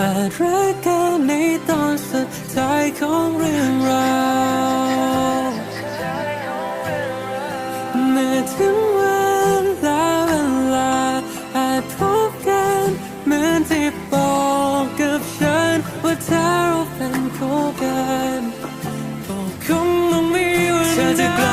อาจรักกันในตอนสุดท้ายของเรื่องราวเมื่อถึงวันลาเวลาอาจพบกันเหมือนที่บอกกับฉันว่าเธอเราเป็นคู่กันคงต้องมีวันเธอจะ